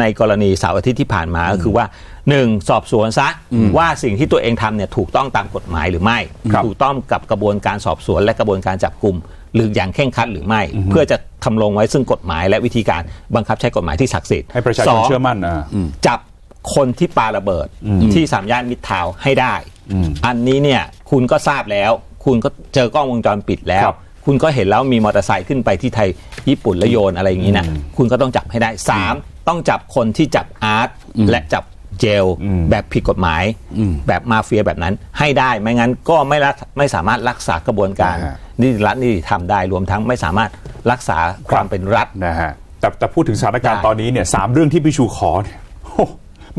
ในกรณีเสาร์อาทิตย์ที่ผ่านมาก็คือว่าหนึ่งสอบสวนซะว่าสิ่งที่ตัวเองทำเนี่ยถูกต้องตามกฎหมายหรือไม่ ครับถูกต้องกับกระบวนการสอบสวนและกระบวนการจับกลุ่มหรืออย่างเคร่งครัดหรือไม่ เพื่อจะทำลงไว้ซึ่งกฎหมายและวิธีการบังคับใช้กฎหมายที่ศักดิ์สิทธิ์ให้ประชาชสนองเชื่อมั่นอ่า จับคนที่ปาระเบิดที่สามย่านมิตรทาวน์ให้ได้ อันนี้เนี่ยคุณก็ทราบแล้ว คุณก็เจอกล้องวงจรปิดแล้วครับคุณก็เห็นแล้วมีมอเตอร์ไซค์ขึ้นไปที่ไทยญี่ปุ่นแล้วโยนอะไรอย่างนี้นะคุณก็ต้องจับให้ได้สามต้องจับคนที่จับอาร์ตและจับเจลแบบผิดกฎหมาย แบบมาเฟียแบบนั้นให้ได้ไม่งั้นก็ไม่รักไม่สามารถรักษากระบวนการนะฮะนิติรัฐนิติธรรมได้รวมทั้งไม่สามารถรักษาความเป็นรัฐนะฮะแต่แต่พูดถึงสถานการณ์ได้ตอนนี้เนี่ยสามเรื่องที่พี่ชูขอเนี่ยโอ้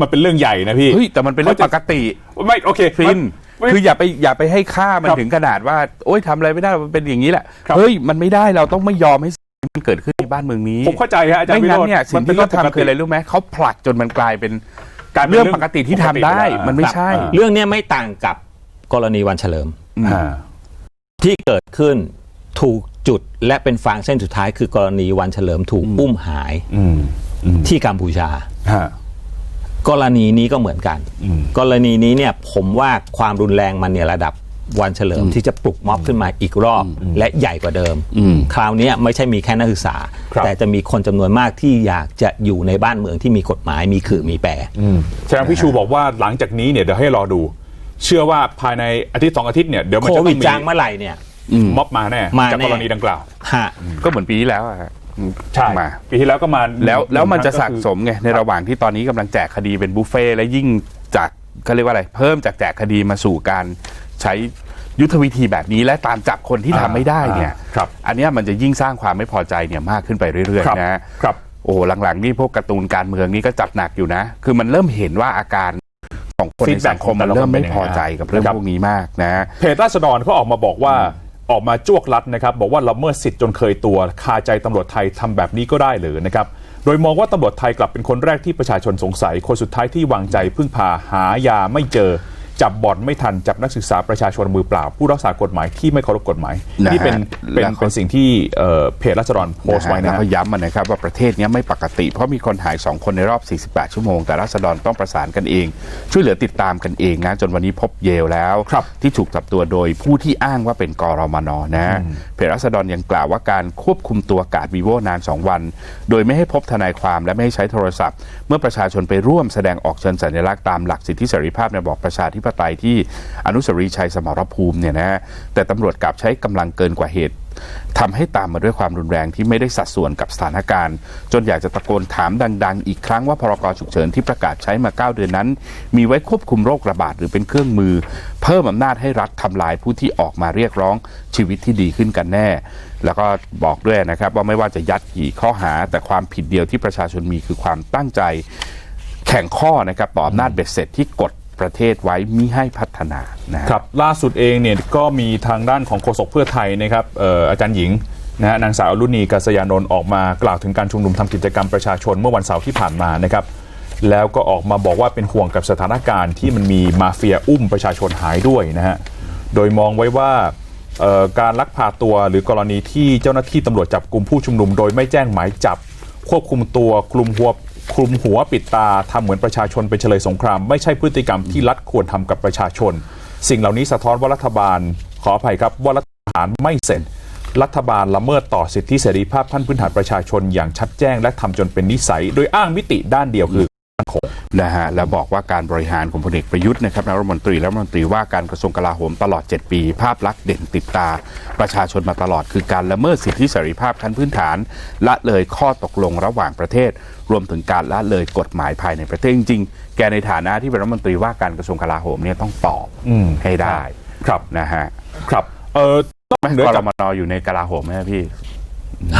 มันเป็นเรื่องใหญ่นะพี่เฮ้ยแต่มันเป็นเรื่องปกติไม่โอเคฟินไม่คืออย่าไปอย่าไปให้ค่ามันครับถึงขนาดว่า โอ๊ยทำอะไรไม่ได้มันเป็นอย่างนี้แหละครับเฮ้ยมันไม่ได้เราต้องไม่ยอมให้สิ่งที่มันเกิดขึ้นในบ้านเมืองนี้ผมเข้าใจฮะอาจารย์ไม่งั้นวิโรจน์เนี่ยสิ่งที่เขาทำคืออะไรรู้ไหมเขาผลักจนมันกลายเป็นกลายเป็นเรื่องเรื่องปกติที่ทำได้ปกติไปแล้วมันไม่ใช่ครับเรื่องเนี้ยไม่ต่างกับกรณีวันเฉลิมอ่าที่เกิดขึ้นถูกจุดและเป็นฟางเส้นสุดท้าย คือกรณีวันเฉลิมถูกอุ้มหายอืมอืมที่กัมพูชาฮะ กรณีนี้ก็เหมือนกันอืมกรณีนี้เนี่ยผมว่าความรุนแรงมันเนี่ยระดับวันเฉลิมที่จะปลุกม็อบขึ้นมาอีกรอบ และใหญ่กว่าเดิม คราวเนี้ยไม่ใช่มีแค่นักศึกษาครับแต่จะมีคนจำนวนมากที่อยากจะอยู่ในบ้านเมืองที่มีกฎหมายมีขื่อมีแปรอืมแสดงพี่ชูบอกว่าหลังจากนี้เนี่ยเดี๋ยวให้รอดู เชื่อว่าภายในอาทิตย์สองอาทิตย์เนี่ยเดี๋ยวมันโคจะต้วิอดงมีจางเมื่อไหร่เนี่ยม็อบมาแน่มาจากแน่กรณีดังกล่าวฮะก็เหมือนปีที่แล้วอะฮะ ใช่มา ปีที่แล้วก็มาแล้วแล้วมันจะก็สะคือสมไงในระหว่างที่ตอนนี้กำลังแจกคดีเป็นบุฟเฟ่ต์และยิ่งจากเขาเรียกว่าอะไร เพิ่มจากแจกคดีมาสู่การใช้ยุทธวิธีแบบนี้และตามจับคนที่ทำไม่ได้เนี่ยอ่าครับอันเนี้ยมันจะยิ่งสร้างความไม่พอใจเนี่ยมากขึ้นไปเรื่อยครับๆนะครับโอ้หลังๆนี่พวกการ์ตูนการเมืองนี่ก็จัดหนักอยู่นะ คือมันเริ่มเห็นว่าอาการของคนใน Feedback สังคมมันเริ่มไม่พอใจกับเรื่องครับพวกนี้มากนะเพจราษฎรเขาออกมาบอกว่า ออกมาจ้วกลัดนะครับ บอกว่าละเมิดสิทธิ์จนเคยตัวคาใจตำรวจไทยทำแบบนี้ก็ได้หรือนะครับ โดยมองว่าตำรวจไทยกลับเป็นคนแรกที่ประชาชนสงสัย คนสุดท้ายที่วางใจพึ่งพาหายาไม่เจอ จับบ่อนไม่ทันจับนักศึกษาประชาชนมือเปล่า ผู้รักษากฎหมายที่ไม่เคารพกฎหมายนะฮะนี่เป็นเป็นแล้วก็เป็นสิ่งที่เอ่อเพจราษฎรโพสต์ไว้แล้นะวฮะก็ย้ำมันนะครับว่าประเทศเนี้ยไม่ปกติ เพราะมีคนหาย 2 คนในรอบ 48 ชั่วโมง แต่รัษฎรต้องประสานกันเอง ช่วยเหลือติดตามกันเองนะจนวันนี้พบเยลแล้วครับที่ถูกจับตัวโดยผู้ที่อ้างว่าเป็นกรมนนะเพจรัษฎรยังกล่าวว่าการควบคุมตัวกาดวีโวนาน 2 วัน โดยไม่ให้พบทนายความและไม่ให้ใช้โทรศัพท์ เมื่อประชาชนไปร่วมแสดงออกเชิญสัญลักษณ์ตามหลักสิทธิเสรีภาพในระบอบประชาธิปไตยที่อนุสรีชัยสมรภูมิเนี่ยนะแต่ตำรวจกลับใช้กำลังเกินกว่าเหตุทำให้ตามมาด้วยความรุนแรงที่ไม่ได้สัดส่วนกับสถานการณ์ จนอยากจะตะโกนถามดัง ๆ อีกครั้งว่าพรกฉุกเฉินที่ประกาศใช้มา 9 เดือนนั้น มีไว้ควบคุมโรคระบาดหรือเป็นเครื่องมือ เพิ่มอำนาจให้รัฐทำลายผู้ที่ออกมาเรียกร้องชีวิตที่ดีขึ้นกันแน่ แล้วก็บอกด้วยนะครับว่าไม่ว่าจะยัดกี่ข้อหา แต่ความผิดเดียวที่ประชาชนมีคือความตั้งใจแข่งข้อนะครับต่ออำนาจเบ็ดเสร็จที่กด ประเทศไว้มิให้พัฒนานะครับ ล่าสุดเองเนี่ยก็มีทางด้านของโฆษกเพื่อไทยนะครับอออาจารย์หญิงนะฮะนางสาวอรุณีกัสยานนท์ออกมากล่าวถึงการชุมนุมทำกิจกรรมประชาชนเมื่อวันเสาร์ที่ผ่านมานะครับแล้วก็ออกมาบอกว่าเป็นห่วงกับสถานการณ์ที่มันมีมาเฟียอุ้มประชาชนหายด้วยนะฮะโดยมองไว้ว่าการลักพาตัวหรือกรณีที่เจ้าหน้าที่ตำรวจจับกลุ่มผู้ชุมนุม โดยไม่แจ้งหมายจับ ควบคุมตัวคลุมหัว คลุมหัวปิดตาทำเหมือนประชาชนเป็นเฉลยสงคราม ไม่ใช่พฤติกรรมที่รัฐควรทำกับประชาชน สิ่งเหล่านี้สะท้อนว่ารัฐบาลขออภัยครับว่ารัฐบาลไม่เสร็จรัฐบาลละเมิดต่อสิทธิเสรีภาพขั้นพื้นฐานประชาชนอย่างชัดแจ้งและทำจนเป็นนิสัย โดยอ้างมิติด้านเดียวคือ นะฮะแล้วบอกว่าการบริหารของพลเอกประยุทธ์นะครับนายรัฐมนตรีและรัฐมนตรีว่าการกระทรวงกลาโหมตลอด 7 ปี ภาพลักษณ์เด่นติดตา ประชาชนมาตลอดคือการละเมิดสิทธิเสรีภาพขั้นพื้นฐาน ละเลยข้อตกลงระหว่างประเทศ รวมถึงการละเลยกฎหมายภายในประเทศจริงๆ แกในฐานะที่เป็นรัฐมนตรีว่าการกระทรวงกลาโหมเนี่ยต้องตอบอืมให้ได้ครับนะฮะครับเออต้องเหนือกรจากมนอยู่ในกลาโหมไหมครับพี่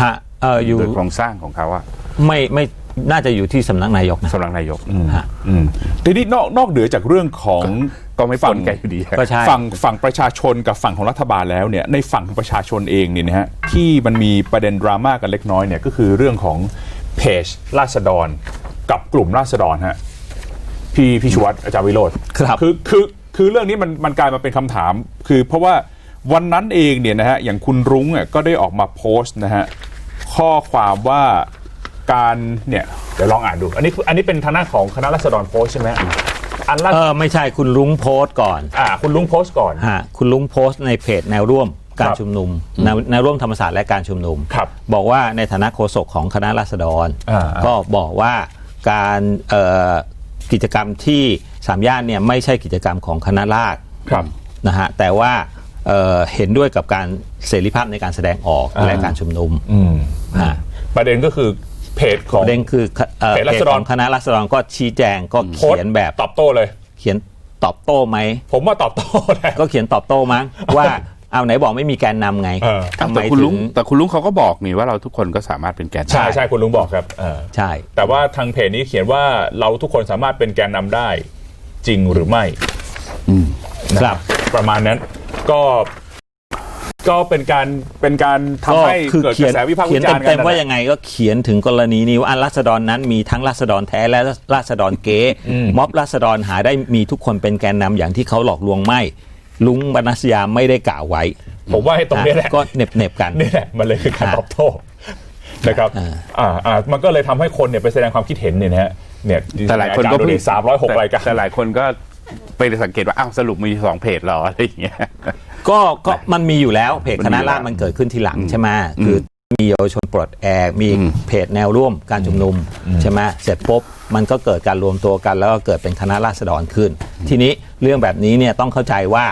ฮะเอออยู่โดยโครงสร้างของเขาอะไม่ไม่ น่าจะอยู่ที่สำนักนายกนะ สำนักนายกฮะอืมทีนี้นอกนอกเหนือจากเรื่องของก็ไม่พ้นแกอยู่ดีก็ใช่ ฝั่งฝั่งประชาชนกับฝั่งของรัฐบาลแล้วเนี่ยในฝั่งของประชาชนเองเนี่ยนะฮะที่มันมีประเด็นดราม่ากันเล็กน้อยเนี่ยก็คือเรื่องของเพจราษฎร กับกลุ่มราษฎรฮะพี่พี่ชวัตอาจารย์วิโรธครับ คือคือคือเรื่องนี้มันมันกลายมาเป็นคำถาม คือเพราะว่าวันนั้นเองเนี่ยนะฮะอย่างคุณรุ้งอะก็ได้ออกมาโพสต์นะฮะข้อความว่า การเนี่ยเดี๋ยวลองอ่านดู อันนี้อันนี้เป็นทางหน้านของคณะรัษฎรโพสต์ใช่ไหมอันล่าเอสุดอไม่ใช่คุณลุงโพสต์ก่อนอ่าคุณรุ้งโพสต์ก่อนฮะคุณลุงโพสต์ในเพจแนวร่วมการครับชุมนุมแนวแนวร่วมธรรมศาสตร์และการชุมนุมครับบอกว่าในฐานะโฆษกของคณะราษฎร อ่าๆก็บอกว่าการเอ่อกิจกรรมที่สามย่านเนี่ยไม่ใช่กิจกรรมของคณะราษฎร ครับ นะฮะแต่ว่าเอ่อเห็นด้วยกับการเสรีภาพในการแสดงออกอ่าและการชุมนุมอืม ฮะประเด็นก็คือ เพจของประเด็นคือเอ่อเพจราษฎร ของคณะราษฎรก็ชี้แจงก็โพสเขียนต์แบบตอบโต้เลย เขียนตอบโต้ไหม ผมว่าตอบโต้แล้วก็เขียนตอบโต้มั้ง ว่าเอาไหนบอกไม่มีแกนนำไงเออ ทำไมแต่คุณถึลุงงแต่คุณลุงเขาก็บอกนี่ว่าเราทุกคนก็สามารถเป็นแกนนำ ใช่ใช่คุณลุงบอกครับเออใช่ แต่ว่าทางเพจนี้เขียนว่าเราทุกคนสามารถเป็นแกนนำได้จริงหรือไม่อืมนะครับ ประมาณนั้นก็ ก็เป็นการเป็นการทำก็ให้คือเกิดกเขียนระแสวิพากษ์เขีวิยนจารณ์กัเต็มนๆว่ายังไงก็เขียนถึงกรณีนี้ว่าอันรัษฎรนั้นมีทั้งรัษฎรแท้และรัษฎรเก๊ม็อบรัษฎรหาได้มีทุกคนเป็นแกนนำอย่างที่เขาหลอกลวงไม่ ลุงบรรณสยามไม่ได้กล่าวไว้ ผมว่าให้ตรงนี้แหละก็เหน็บเน็บๆกันนี่แหละมันเลยคือการอ่าตอบโต้นะครับอ่าอ่าอ่ามันก็เลยทำให้คนเนี่ยไปแสดงความคิดเห็นเนี่ยนะฮะเนี่ยแต่หลายคนก็เพิ่งสามร้อยหกแต่รายการแต่หลายคนก็ไปสังเกตว่าอ้าวสรุปมีสองเพจเหรออะไรอย่างเงี้ย ก็ก็มันมีอยู่แล้วเพจคณะราษฎรมันมีอยู่แล้วมันเกิดขึ้นทีหลังใช่ไหมคือมีเยาวชนปลดแอกมีอืมเพจแนวร่วมการชุมนุมใช่ไหมเสร็จปุ๊บมันก็เกิดการรวมตัวกันแล้วก็เกิดเป็นคณะราษฎรขึ้น ทีนี้เรื่องแบบนี้เนี่ยต้องเข้าใจว่า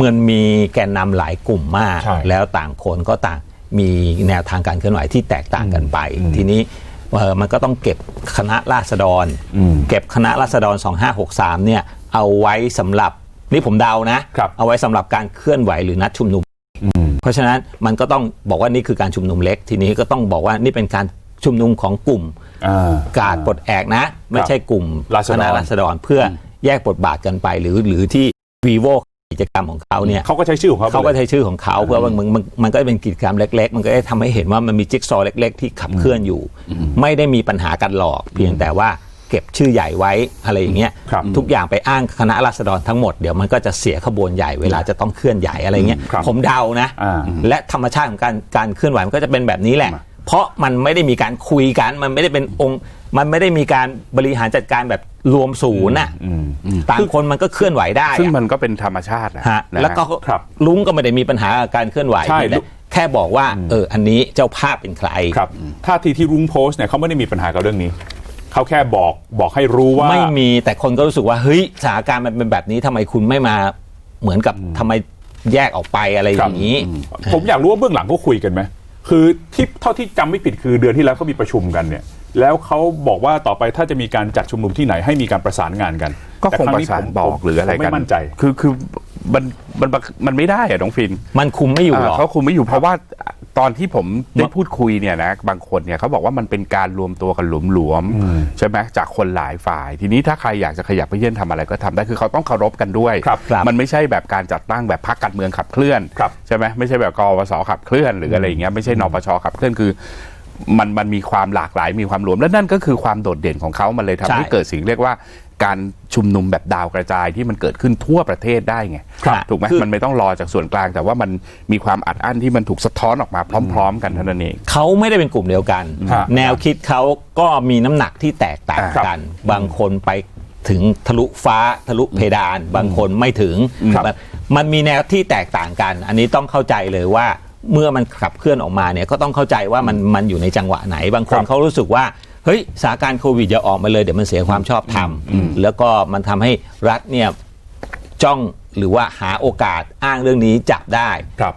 มันมีแกนนำหลายกลุ่มมากใช่แล้วต่างคนก็ต่างมีแนวทางการเคลื่อนไหวที่แตกต่างกันไป ทีนี้เอ่อมันก็ต้องเก็บคณะราษฎร เก็บคณะราษฎร 2563เนี่ยเอาไว้สำหรับ นี่ผมเดานะครับเอาไว้สำหรับการเคลื่อนไหวหรือนัดชุมนุม เพราะฉะนั้นมันก็ต้องบอกว่านี่คือการชุมนุมเล็ก ทีนี้ก็ต้องบอกว่านี่เป็นการชุมนุมของกลุ่มอ่ากาดปลดแอกนะ ไม่ใช่กลุ่มราษฎรคณะราษฎรเพื่อแยกบทบาทกันไป หรือหรือที่วีโวกิจกรรมของเขาเนี่ยเขาก็ใช้ชื่อของเขาไปเขาก็ลยใช้ชื่อของเขาเพื่อว่ามันมันมันก็เป็นกิจกรรมเล็ก ๆ มันก็ได้ทำให้เห็นว่ามันมีจิ๊กซอว์เล็ก ๆ ที่ขับเคลื่อนอยู่ ไม่ได้มีปัญหากันหรอก เพียงแต่ว่า เก็บชื่อใหญ่ไว้อะไรอย่างเงี้ยครับทุกอย่างไปอ้างคณะราษฎรทั้งหมดเดี๋ยวมันก็จะเสียขบวนใหญ่เวลาจะต้องเคลื่อนใหญ่อะไรเงี้ยครับผมเดานะอ่าและธรรมชาติของการการเคลื่อนไหวมันก็จะเป็นแบบนี้แหละ เพราะมันไม่ได้มีการคุยกัน มันไม่ได้เป็นองค์มันไม่ได้มีการบริหารจัดการแบบรวมศูนย์น่ะต่างคนมันก็เคลื่อนไหวได้ ซึ่งอะมันก็เป็นธรรมชาตินะฮะนะแล้วก็ครับลุงก็ไม่ได้มีปัญหากับการเคลื่อนไหวใช่แต่ลุงแค่บอกว่าเอออันนี้เจ้าภาพเป็นใครครับท่าทีที่รุ้งโพสต์เนี่ยเขาไม่ได้มีปัญหากับเรื่องนี้ เขาแค่บอกบอกให้รู้ว่า ไม่มีแต่คนก็รู้สึกว่าเฮ้ยสถานการณ์มันเป็นแบบนี้ทำไมคุณไม่มาเหมือนกับทำไมแยกออกไปอะไรอย่างนี้ ผมอยากรู้ว่าเบื้องหลังเขาคุยกันไหมคือที่เท่าที่จำไม่ผิดคือเดือนที่แล้วเขามีประชุมกันเนี่ย แล้วเขาบอกว่าต่อไปถ้าจะมีการจัดชุมนุมที่ไหนให้มีการประสานงานกันก็แต่คงรั้ประนี้สานผมบอกหรืออะไรผมกัน ไม่มั่นใจ คือคือ มันมันมันไม่ได้อะน้องฟินมันคุมไม่อยู่หรอกเขาคุมไม่อยู่เพราะว่าตอนที่ผมได้พูดคุยเนี่ยนะบางคนเนี่ยเขาบอกว่ามันเป็นการรวมตัวกันหลวมๆใช่ไหมจากคนหลายฝ่าย ทีนี้ถ้าใครอยากจะขยับไปเยื่อนทำอะไรก็ทำได้คือเขาต้องเคารพกันด้วยครับครับมันไม่ใช่แบบการจัดตั้งแบบพรรคการเมืองขับเคลื่อนครับใช่ไหมไม่ใช่แบบกอวสขับเคลื่อนหรืออะไรอย่างเงี้ยไม่ใช่นปชขับเคลื่อนคือมันมันมีความหลากหลายมีความรวม และนั่นก็คือความโดดเด่นของเขามันเลยทำให้ใช่เกิดสิ่งเรียกว่า การชุมนุมแบบดาวกระจายที่มันเกิดขึ้นทั่วประเทศได้ไงครับถูกไหมคือมันไม่ต้องรอจากส่วนกลาง แต่ว่ามันมีความอัดอั้นที่มันถูกสะท้อนออกมาพร้อม ๆ กันเท่านั้นเองเขาไม่ได้เป็นกลุ่มเดียวกันฮะแนวคิดเขาก็มีน้ำหนักที่แตกต่างครับกัน บางคนไปถึงทะลุฟ้าทะลุเพดาน บางคนไม่ถึงครับมันมันมีแนวที่แตกต่างกัน อันนี้ต้องเข้าใจเลยว่าเมื่อมันขับเคลื่อนออกมาเนี่ยก็ต้องเข้าใจว่ามันมันอยู่ในจังหวะไหน บางคนครับเขารู้สึกว่า เฮ้ยสถานการณ์โควิดอย่าออกมาเลยเดี๋ยวมันเสียความชอบธรรมแล้วก็มันทำให้รัฐเนี่ยจ้องหรือว่าหาโอกาสอ้างเรื่องนี้จับได้ ครับ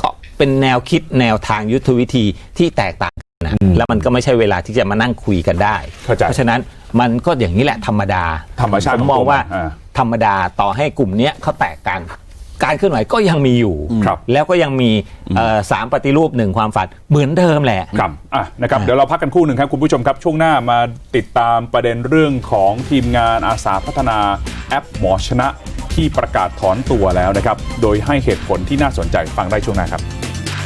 ก็เป็นแนวคิดแนวทางยุทธวิธีที่แตกต่างกันนะแล้วมันก็ไม่ใช่เวลาที่จะมานั่งคุยกันได้ เข้าใจเพราะฉะนั้นมันก็อย่างนี้แหละธรรมดาธรรมชาติผมมองว่าของตัวมันอ่า ธรรมดาต่อให้กลุ่มเนี้ยเขาแตกกัน การเคลื่อนไหวก็ยังมีอยู่ ครับแล้วก็ยังมีเอ่อสามปฏิรูปหนึ่งความฝันเหมือนเดิมแหละ ครับอะนะครับเดี๋ยวเราพักกันครู่หนึ่งครับคุณผู้ชมครับ ช่วงหน้ามาติดตามประเด็นเรื่องของทีมงานอาสาพัฒนาแอปหมอชนะที่ประกาศถอนตัวแล้วนะครับ โดยให้เหตุผลที่น่าสนใจฟังได้ช่วงหน้าครับ